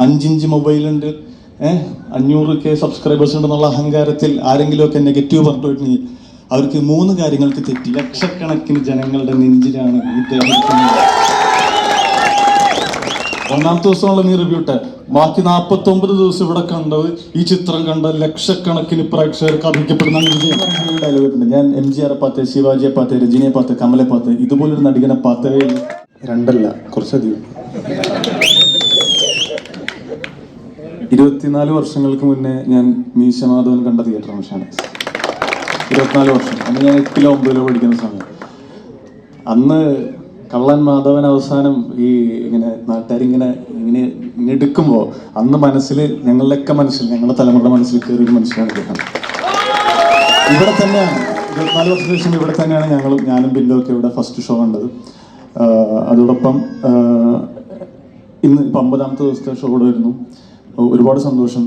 അഞ്ചിഞ്ച് മൊബൈലുണ്ട്. ഏഹ് അഞ്ഞൂറ് K subscribers ഉണ്ടെന്നുള്ള അഹങ്കാരത്തിൽ ആരെങ്കിലുമൊക്കെ നെഗറ്റീവ് പറഞ്ഞിട്ടുണ്ടെങ്കിൽ അവർക്ക് മൂന്ന് കാര്യങ്ങൾക്ക് തെറ്റി. ലക്ഷക്കണക്കിന് ജനങ്ങളുടെ നെഞ്ചിലാണ്. ഒന്നാമത്തെ ദിവസമുള്ള നീ റിവ്യൂ ഇട്ടെ. ബാക്കി നാൽപ്പത്തി ഒമ്പത് ദിവസം ഇവിടെ കണ്ടത് ഈ ചിത്രം കണ്ട ലക്ഷക്കണക്കിന് പ്രേക്ഷകർക്ക് അർഹിക്കപ്പെടുന്ന ഞാൻ എം ജി ആറെ പാത്ത് ശിവാജിയെ പാത്ത് രജനിയെ പാത്ത് കമലെ പാത്ത് ഇതുപോലൊരു നടികനെ പാത്തവേ രണ്ടല്ല കുറച്ചധികം. ഇരുപത്തിനാല് വർഷങ്ങൾക്ക് മുന്നേ ഞാൻ മീശ മാധവൻ കണ്ട തിയേറ്ററാണ് മിഷാണ് ഇരുപത്തിനാല് വർഷം. അന്ന് ഞാൻ എട്ടിലോ ഒമ്പതിലോ പഠിക്കുന്ന സമയം. അന്ന് കള്ളൻ മാധവൻ അവസാനം ഈ ഇങ്ങനെ നാട്ടുകാരിങ്ങനെ ഇങ്ങനെ ഇങ്ങനെ എടുക്കുമ്പോൾ അന്ന് മനസ്സിൽ ഞങ്ങളുടെയൊക്കെ മനസ്സിൽ ഞങ്ങളുടെ തലമുറയുടെ മനസ്സിൽ കയറിയ ഒരു മനുഷ്യനാണ് ഇദ്ദേഹം ഇവിടെ തന്നെയാണ്. ഇരുപത്തിനാല് വർഷത്തിന് ശേഷം ഇവിടെ തന്നെയാണ് ഞങ്ങളും ഞാനും ബിന്ദുവൊക്കെ ഇവിടെ ഫസ്റ്റ് ഷോ കണ്ടത്. അതോടൊപ്പം ഇന്ന് ഇപ്പം അമ്പതാമത്തെ ദിവസത്തെ ഷോ ഇവിടെ വരുന്നു. ഒരുപാട് സന്തോഷം.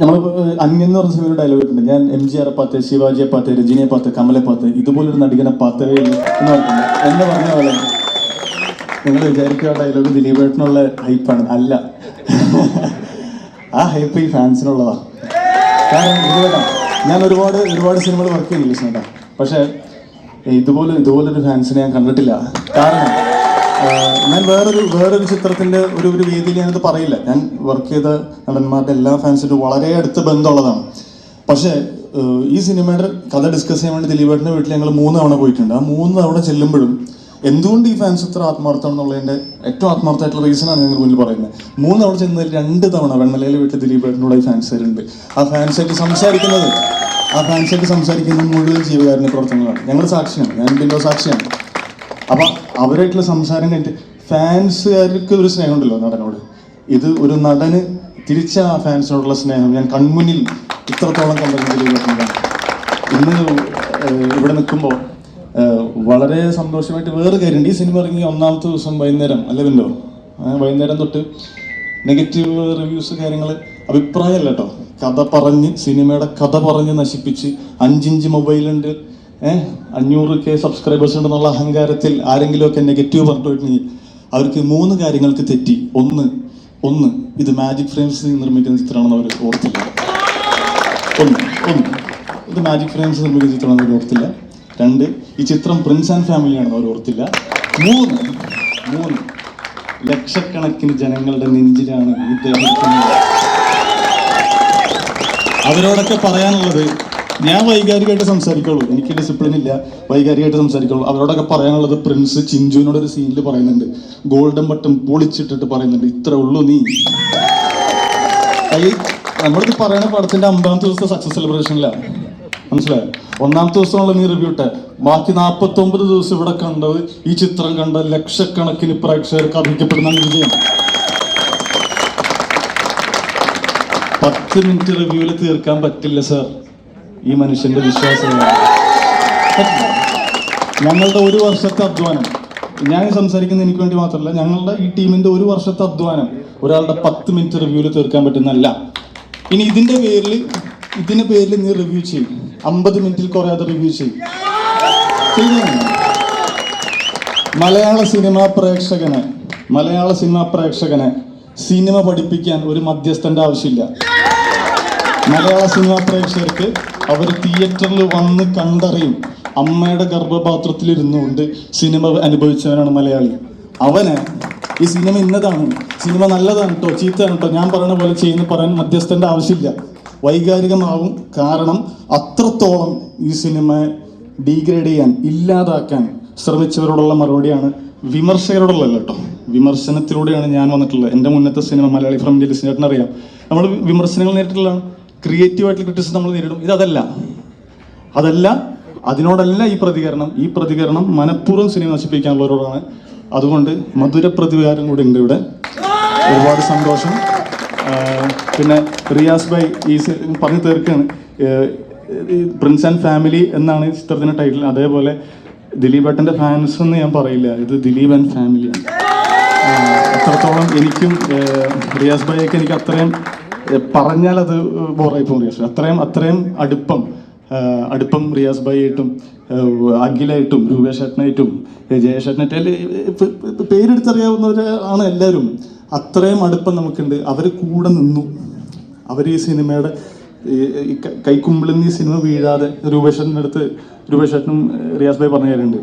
നമ്മൾ അന്യം എന്ന് പറഞ്ഞ സിനിമയുടെ ഡയലോഗ് ഉണ്ട് ഞാൻ എം ജി ആർ പാത്ത് ശിവാജിയെ പാത്ത് രജനിയെ പാത്ത് കമലെ പാത്ത് ഇതുപോലൊരു നടികനെ പാത്തവേ എന്ന് എന്ന് പറഞ്ഞ പോലെ നിങ്ങൾ വിചാരിക്കുക ഡയലോഗ് ദിലീപേട്ടനുള്ള ഹൈപ്പാണ് അല്ല. ആ ഹൈപ്പ് ഈ ഫാൻസിനുള്ളതാ കാരണം ഞാൻ ഒരുപാട് ഒരുപാട് സിനിമകൾ വർക്ക് ചെയ്യുന്നില്ല പക്ഷേ ഇതുപോലെ ഇതുപോലൊരു ഫാൻസിനെ ഞാൻ കണ്ടിട്ടില്ല. കാരണം ഞാൻ വേറൊരു വേറൊരു ചിത്രത്തിന്റെ ഒരു ഒരു രീതിയിൽ ഞാനത് പറയില്ല. ഞാൻ വർക്ക് ചെയ്ത നടന്മാരുടെ എല്ലാ ഫാൻസിനും വളരെ അടുത്ത ബന്ധമുള്ളതാണ്. പക്ഷേ ഈ സിനിമയുടെ കഥ ഡിസ്കസ് ചെയ്യാൻ വേണ്ടി ദിലീപേട്ടന്റെ വീട്ടിൽ ഞങ്ങൾ മൂന്ന് തവണ പോയിട്ടുണ്ട്. ആ മൂന്ന് തവണ ചെല്ലുമ്പോഴും എന്തുകൊണ്ട് ഈ ഫാൻസ് ഇത്ര എന്നുള്ളതിന്റെ ഏറ്റവും ആത്മാർത്ഥമായിട്ടുള്ള റീസണാണ് ഞങ്ങൾ മുന്നിൽ പറയുന്നത്. മൂന്ന് തവണ ചെന്നതിൽ രണ്ട് തവണ വെണ്ണലയിലെ വീട്ടിൽ ദിലീപേട്ടനോട് ഈ ഫാൻസുകാരുണ്ട് ആ ഫാൻസായിട്ട് സംസാരിക്കുന്നത് ആ ഫാൻസായിട്ട് സംസാരിക്കുന്നത് മുഴുവൻ ജീവകാരുണ്യ പ്രവർത്തനങ്ങളാണ്. ഞങ്ങൾ സാക്ഷിയാണ്. ഞാൻ ബില്ലോ സാക്ഷിയാണ്. അപ്പൊ അവരായിട്ടുള്ള സംസാരം കഴിഞ്ഞിട്ട് ഫാൻസുകാർക്ക് ഒരു സ്നേഹമുണ്ടല്ലോ നടനോട്. ഇത് ഒരു നടന് തിരിച്ച ആ ഫാൻസിനോടുള്ള സ്നേഹം ഞാൻ കൺമുന്നിൽ ഇത്രത്തോളം കണ്ടതിൽ ഇന്ന് ഇവിടെ നിൽക്കുമ്പോൾ വളരെ സന്തോഷമായിട്ട് വേറെ കാര്യമുണ്ട്. ഈ സിനിമ ഇറങ്ങി ഒന്നാമത്തെ ദിവസം വൈകുന്നേരം അല്ല വില്ലോ വൈകുന്നേരം തൊട്ട് നെഗറ്റീവ് റിവ്യൂസ് കാര്യങ്ങൾ അഭിപ്രായമല്ല കേട്ടോ. കഥ പറഞ്ഞ് സിനിമയുടെ കഥ പറഞ്ഞ് നശിപ്പിച്ച് അഞ്ചിഞ്ച് മൊബൈലുണ്ട് അഞ്ഞൂറ് കെ സബ്സ്ക്രൈബേഴ്സ് ഉണ്ടെന്നുള്ള അഹങ്കാരത്തിൽ ആരെങ്കിലുമൊക്കെ നെഗറ്റീവ് പറഞ്ഞിട്ടുണ്ടെങ്കിൽ അവർക്ക് മൂന്ന് കാര്യങ്ങൾക്ക് തെറ്റി. ഒന്ന് ഒന്ന് ഇത് മാജിക് ഫ്രെയിംസ് നിർമ്മിക്കുന്ന ചിത്രമാണെന്ന് അവർ ഓർത്തില്ല. ഒന്ന് ഒന്ന് ഇത് മാജിക് ഫ്രെയിംസ് നിർമ്മിക്കുന്ന ചിത്രമാണെന്ന് അവർ ഓർത്തില്ല. രണ്ട് ഈ ചിത്രം പ്രിൻസ് ആൻഡ് ഫാമിലി ആണെന്ന് അവർ ഓർത്തില്ല. മൂന്ന് മൂന്ന് ലക്ഷക്കണക്കിന് ജനങ്ങളുടെ നെഞ്ചിലാണ് ഇദ്ദേഹം അവരോടൊക്കെ പറയാനുള്ളത് ഞാൻ വൈകാരികമായിട്ട് സംസാരിക്കുള്ളൂ. എനിക്ക് ഡിസിപ്ലിൻ ഇല്ല. വൈകാരികമായിട്ട് സംസാരിക്കുള്ളൂ. അവരോടൊക്കെ പറയാനുള്ളത് പ്രിൻസ് ചിഞ്ചുവിനോട് ഒരു സീനിൽ പറയുന്നുണ്ട്. ഗോൾഡൻ ബട്ടൺ പൊളിച്ചിട്ടിട്ട് പറയുന്നുണ്ട്. ഇത്ര ഉള്ളൂ നീ. നമ്മളിത് പറയുന്ന പടത്തിന്റെ അമ്പതാമത്തെ ദിവസത്തെ സക്സസ് സെലിബ്രേഷനിലാണ് മനസ്സിലായോ? ഒന്നാമത്തെ ദിവസമുള്ള നീ റിവ്യൂ ഇട്ടെ. ബാക്കി നാൽപ്പത്തി ഒമ്പത് ദിവസം ഇവിടെ കണ്ടത് ഈ ചിത്രം കണ്ട ലക്ഷക്കണക്കിന് പ്രേക്ഷകർക്ക് അർഹിക്കപ്പെടുന്ന വിജയം. പത്ത് മിനിറ്റ് റിവ്യൂവിൽ തീർക്കാൻ പറ്റില്ല സർ ഈ മനുഷ്യന്റെ വിശ്വാസമാണ്. ഞങ്ങളുടെ ഒരു വർഷത്തെ അധ്വാനം. ഞാൻ സംസാരിക്കുന്നത് എനിക്ക് വേണ്ടി മാത്രമല്ല ഞങ്ങളുടെ ഈ ടീമിന്റെ ഒരു വർഷത്തെ അധ്വാനം ഒരാളുടെ പത്ത് മിനിറ്റ് റിവ്യൂവിൽ തീർക്കാൻ പറ്റുന്നല്ല ഇനി ഇതിന്റെ പേരിൽ ഇതിന്റെ പേരിൽ നീ റിവ്യൂ ചെയ്യും. അമ്പത് മിനിറ്റിൽ കുറയാതെ റിവ്യൂ ചെയ്യും. മലയാള സിനിമാ പ്രേക്ഷകനെ മലയാള സിനിമാ പ്രേക്ഷകനെ സിനിമ പഠിപ്പിക്കാൻ ഒരു മധ്യസ്ഥന്റെ ആവശ്യമില്ല. മലയാള സിനിമാ പ്രേക്ഷകർക്ക് അവർ തിയേറ്ററിൽ വന്ന് കണ്ടറിയും. അമ്മയുടെ ഗർഭപാത്രത്തിൽ ഇരുന്നുകൊണ്ട് സിനിമ അനുഭവിച്ചവനാണ് മലയാളി. അവന് ഈ സിനിമ ഇന്നതാണ്. സിനിമ നല്ലതാണ് കേട്ടോ ചീത്തയാണ് കേട്ടോ ഞാൻ പറയുന്ന പോലെ ചെയ്യുന്ന പറയാൻ മധ്യസ്ഥന്റെ ആവശ്യമില്ല. വൈകാരികമാവും കാരണം അത്രത്തോളം ഈ സിനിമ ഡീഗ്രേഡ് ചെയ്യാൻ ഇല്ലാതാക്കാൻ ശ്രമിച്ചവരോടുള്ള മറുപടിയാണ് വിമർശകരോടുള്ള കേട്ടോ വിമർശനത്തിലൂടെയാണ് ഞാൻ വന്നിട്ടുള്ളത്. എന്റെ മുന്നത്തെ സിനിമ മലയാളി ഫ്രം ലിസ്നേട്ടൻ നമ്മൾ വിമർശനങ്ങൾ നേരിട്ടുള്ളതാണ്. ക്രിയേറ്റീവ് ആയിട്ടുള്ള ക്രിറ്റിസിസം നമ്മൾ നേരിടും. ഇതല്ല. അതല്ല അതിനോടല്ല ഈ പ്രതികരണം. ഈ പ്രതികരണം മനഃപൂർവം സിനിമ നശിപ്പിക്കാനുള്ളവരോടാണ് അതുകൊണ്ട് മധുര പ്രതികാരം കൂടി ഉണ്ട് ഇവിടെ. ഒരുപാട് സന്തോഷം. പിന്നെ റിയാസ് ഭായ് ഈ പറഞ്ഞു തീർക്കാണ് പ്രിൻസ് ആൻഡ് ഫാമിലി എന്നാണ് ഈ ചിത്രത്തിന്റെ ടൈറ്റിൽ അതേപോലെ ദിലീപ് ദിലീപേട്ടന്റെ ഫാൻസ് എന്ന് ഞാൻ പറയില്ല. ഇത് ദിലീപ് ആൻഡ് ഫാമിലിയാണ് അത്രത്തോളം എനിക്കും റിയാസ് ഭായിയൊക്കെ എനിക്ക് അത്രയും പറഞ്ഞാൽ അത് ബോറായി പോകും റിയാസ് അത്രയും അത്രയും അടുപ്പം അടുപ്പം റിയാസ് ഭായിയായിട്ടും അഖിലായിട്ടും രൂപേഷേട്ടനായിട്ടും പേരെടുത്തറിയാവുന്നവർ ആണ് എല്ലാവരും. അത്രയും അടുപ്പം നമുക്കുണ്ട്. അവർ കൂടെ നിന്നു. അവർ ഈ സിനിമയുടെ ഈ- കൈക്കുമ്പിളിൽ നിന്ന് ഈ സിനിമ വീഴാതെ രൂപേഷേട്ടന്റെ അടുത്ത് രൂപേഷേട്ടനും റിയാസ് ഭായി പറഞ്ഞു തരുന്നുണ്ട്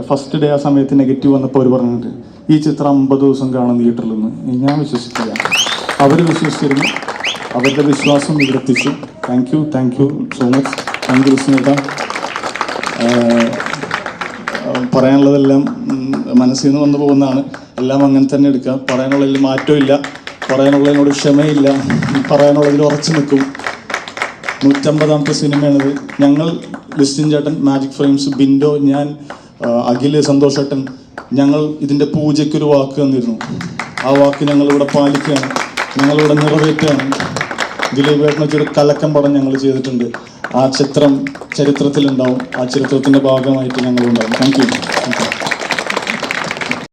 ഫസ്റ്റ് ഡേ ആ സമയത്ത് നെഗറ്റീവ് വന്നപ്പോൾ അവർ പറഞ്ഞിട്ട് ഈ ചിത്രം അമ്പത് ദിവസം കാണും തിയേറ്ററിൽ നിന്ന്. ഞാൻ വിശ്വസിക്കില്ല അവർ വിശ്വസിച്ചിരുന്നു. അവരുടെ വിശ്വാസം നിവർത്തിച്ചു. Thank you thank you so much thank you സ്നേഹ പറയാനുള്ളതെല്ലാം മനസ്സിൽ നിന്ന് വന്നു പോകുന്നതാണ്. എല്ലാം അങ്ങനെ തന്നെ എടുക്കുക പറയാനുള്ളതിൽ മാറ്റമില്ല പറയാനുള്ളതിനോട് ക്ഷമയില്ല. പറയാനുള്ളതിൽ ഉറച്ചു നിൽക്കും. നൂറ്റമ്പതാമത്തെ സിനിമയാണിത്. ഞങ്ങൾ ലിസ്റ്റിൻ ചേട്ടൻ മാജിക് ഫ്രെയിംസ് ബിൻഡോ ഞാൻ അഖിൽ സന്തോഷ് ചേട്ടൻ ഞങ്ങൾ ഇതിന്റെ പൂജയ്ക്കൊരു വാക്ക് തന്നിരുന്നു. ആ വാക്ക് ഞങ്ങളിവിടെ പാലിക്കുകയാണ്. ഞങ്ങളിവിടെ നിറവേറ്റാൻ ദിലീപ് ഏട്ടനൊരു കലക്കം പടം ഞങ്ങൾ ചെയ്തിട്ടുണ്ട്. ആ ചിത്രം ചരിത്രത്തിലുണ്ടാവും. ആ ചരിത്രത്തിന്റെ ഭാഗമായിട്ട് ഞങ്ങളുണ്ടാവും. Thank you